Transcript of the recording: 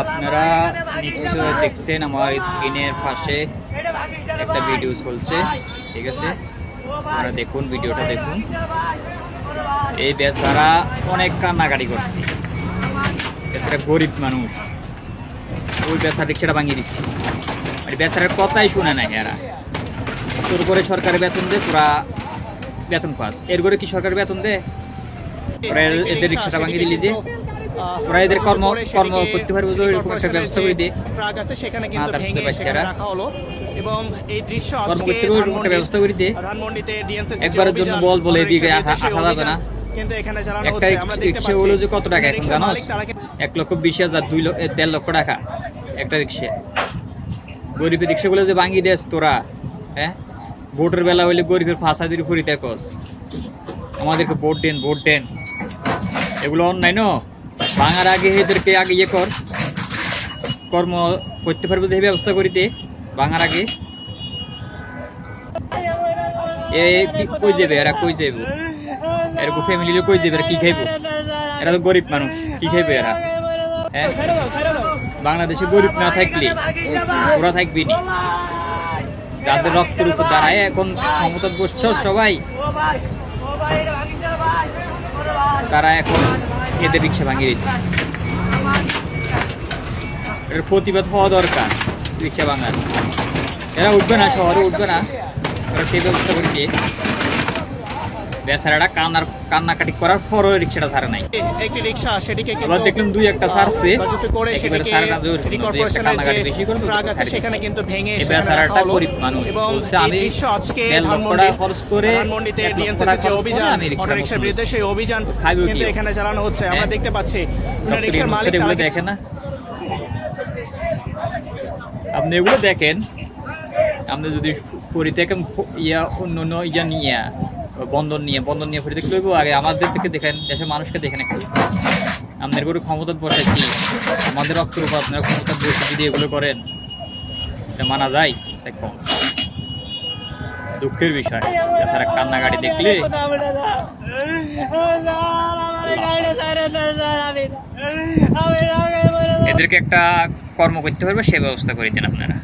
আপনারা নিশ্চয় দেখছেন আমার স্ক্রিনের পাশে একটা ভিডিও চলছে, ঠিক আছে? আপনারা দেখুন ভিডিওটা দেখুন। এই বেচারা অনেক কান্নাকাটি করছে। বেচারা গরিব মানুষ। ওই বেচার রিক্সাটা ভাঙিয়ে দিচ্ছে। মানে বেচারার কথাই শুনে না এরা তোর করে সরকারি বেতন দে, তোরা বেতন পাস। এর করে কি সরকারি বেতন দে? এদের রিক্সাটা ভাঙিয়ে দিলি যে। ওরা এদের কর্ম কর্ম করতে পারবে তো এরকম একটা ব্যবস্থা করে দিয়ে ট্রাক আছে সেখানে কিন্তু ভেঙে সেখানে রাখা হলো। এবং এই দৃশ্য আজকে ব্যবস্থা করে দিয়ে ধানমন্ডিতে ডিএনসিসি একবারের জন্য বল বলে এদিকে আসা- যাবে না। কিন্তু এখানে চালানো হচ্ছে। আমরা দেখতে রিক্সা পাচ্ছি হলো যে কত টাকা এখন জানো? মালিক তারা কিন্তু- এক লক্ষ বিশ হাজার দুই লক্ষ দেড় লক্ষ টাকা। একটা রিক্সা। গরিবের রিক্সাগুলো যে ভাঙিয়ে দেস তোরা। হ্যাঁ ভোটের বেলা হইলে গরিবের ফাঁসা দিয়ে ফুরি দেখস। আমাদেরকে ভোট দেন ভোট দেন। এগুলো অন্যায় ন? ভাঙার আগে এদেরকে আগে ইয়ে কর, কর্ম করতে পারবে যে ব্যবস্থা করিতে, ভাঙার আগে। কই যাবে? এরা কই যাবে এরকম ফ্যামিলি কই যাবে? এরা কি খাইবো? এরা তো গরিব মানুষ, কি খাইবে এরা? হ্যাঁ? বাংলাদেশে গরিব না থাকলে, ওরা থাকবি নি। যাদের রক্তের উপর দাঁড়ায়, এখন ক্ষমতা বসছ সবাই, তারা এখন এদের রিক্সা ভাঙিয়ে দিচ্ছে। এর প্রতিবাদ হওয়া দরকার, রিক্সা ভাঙার। এরা উঠবে না শহরে, উঠবে না। ওরা সেই ব্যবস্থা করেছে বেচারাটা কান্নার কান্নাকাটি করার পরও রিক্সাটা ছাড়ে নাই। একটি রিক্সা সেটিকে আবার দেখলাম দুই একটা ছাড়ছে। করে সেটিকে সিটি কর্পোরেশনের যে ট্রাক আছে সেখানে কিন্তু ভেঙে বেচারাটা গরিব মানুষ। এবং আমি আজকে ধানমন্ডিতে ডিএনসিসি যে অভিযান অটো রিক্সার বিরুদ্ধে সেই অভিযান কিন্তু এখানে চালানো হচ্ছে। আমরা হ্যাঁ? দেখতে পাচ্ছি রিক্সার মালিক তারা না? আপনি এগুলো দেখেন। আপনি যদি থেকে ইয়া অন্য অন্য ইয়া নিয়ে বন্ধন নিয়ে বন্ধন নিয়ে ফরি দেখতে লইব আগে আমাদের থেকে দেখেন, দেশের মানুষকে দেখেন একটু আপনাদের করে ক্ষমতা বসাচ্ছি আমাদের রক্তের উপর আপনারা ক্ষমতা বসে যদি এগুলো করেন, এটা মানা যায়? দেখুন দুঃখের বিষয়। তাছাড়া কান্নাকাটি দেখলে এদেরকে একটা কর্ম করতে পারবে সে ব্যবস্থা করে দেন আপনারা।